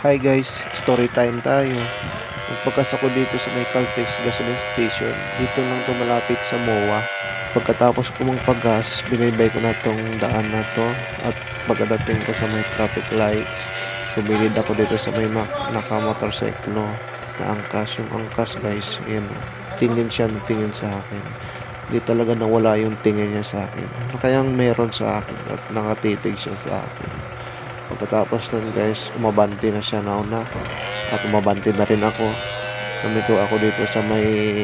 Hi guys, story time tayo. Pagkas ako dito sa may Caltex gasoline station, dito lang to malapit sa MOA. Pagkatapos ko mong paggas, binaybay ko na tong daan na to at pagkadating ko sa may traffic lights, bumilid ako dito sa may naka-motorcyclo na angkas. Yung angkas guys, yun, tingin siya ng tingin sa akin. Di talaga nawala yung tingin niya sa akin. Kayang meron sa akin at nakatitig siya sa akin. Pagkatapos nun guys, umabante na siya nauna at umabante na rin ako. Namiko ako dito sa may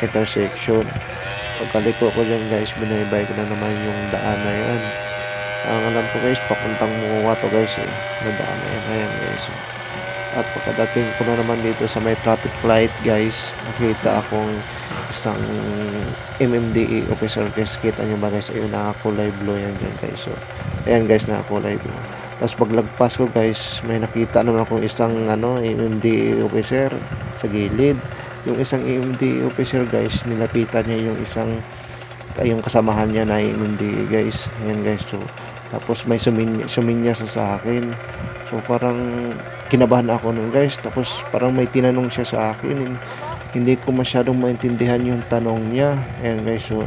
intersection. Pagkaliko ko dyan guys, binaybay ko na naman yung daan na yan. Ang alam ko guys, papuntang Muwa to guys eh. Na daan na yan. Ayan guys. At pagkadating ko na naman dito sa may traffic light guys, nakita akong isang MMDE officer guys. Kita nyo ba guys, ayun nakakulay blue yan dyan guys. So, ayan guys, nakakulay blue. Tapos paglagpas ko guys, may nakita naman akong isang ano, MMD officer sa gilid. Yung isang MMD officer guys, nilapitan niya yung isang yung kasamahan niya na MMD guys. Ayan guys. So, tapos may suminya, suminya sa sa akin. So parang kinabahan ako nun guys. Tapos parang may tinanong siya sa akin. Hindi ko masyadong maintindihan yung tanong niya. Ayan guys. So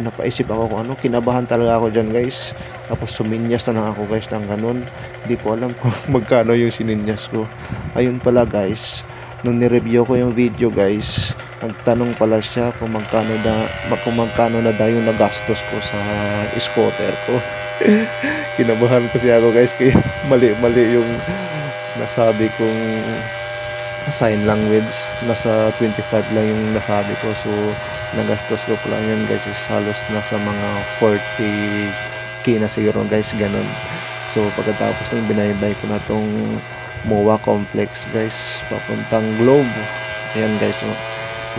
napaisip ako kung ano. Kinabahan talaga ako dyan guys. Tapos suminyas na lang ako guys ng ganun. Hindi ko alam kung magkano yung sininyas ko. Ayun pala guys. Nung nireview ko yung video guys, nagtanong pala siya kung magkano na kung magkano na daw yung nagastos ko sa scooter ko. Kinabahan kasi ako guys kaya mali-mali yung nasabi kong sign language. Nasa 25 lang yung nasabi ko. So, nagastos ko pala yun guys is halos nasa mga 40k na siguro guys, ganun. So, pagkatapos nung binaybay ko na tong MOA complex guys, papuntang Globe. Ayan guys, oh.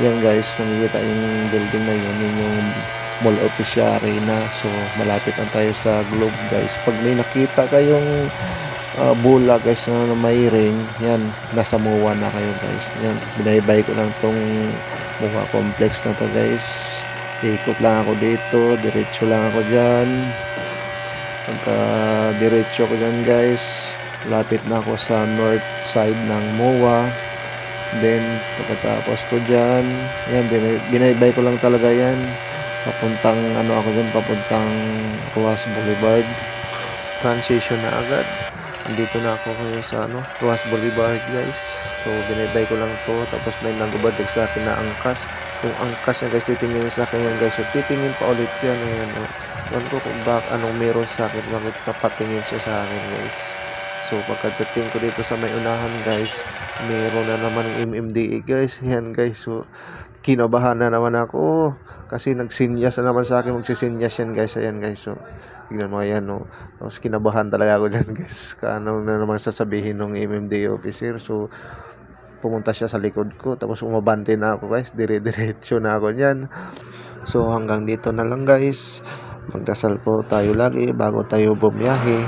Ayan guys, nakikita yung building na yun, yun yung Mall Officia Arena. So, malapit na tayo sa Globe guys. Pag may nakita kayong uh, bula guys na may ring, yan, nasa MOA na kayo guys. Yan, binaybay ko lang tong MOA complex na to guys. Ikot lang ako dito, diretso lang ako dyan. Pagka diretso ko dyan guys, lapit na ako sa north side ng MOA. Then, pagkatapos ko dyan, yan, binaybay ko lang talaga yan. Papuntang, ano ako dyan, papuntang Ruas Boulevard. Transition na agad. Dito na ako ngayon sa ano, Ruas Boulevard guys. So, binaybay ko lang to. Tapos may nagbabadig sa akin na angkas. Yung angkas na guys, titingin sa akin yan guys. So, titingin pa ulit yan. Ayan, oh. Ewan ko kung bak anong meron sa akin. Bakit napatingin siya sa akin guys. So pagkadating ko dito sa may unahan guys, meron na naman yung MMDA guys. Yan guys. So kinabahan na naman ako kasi nagsinyas na naman sa akin magsisinyas yan guys. Ayan guys. So tingnan mo ayan no. Tapos kinabahan talaga ako dyan guys. Kaano na naman sasabihin ng MMDA officer. So pumunta siya sa likod ko tapos umabante na ako guys dire-diretso na ako niyan so hanggang dito na lang guys magdasal po tayo lagi bago tayo bumiyahe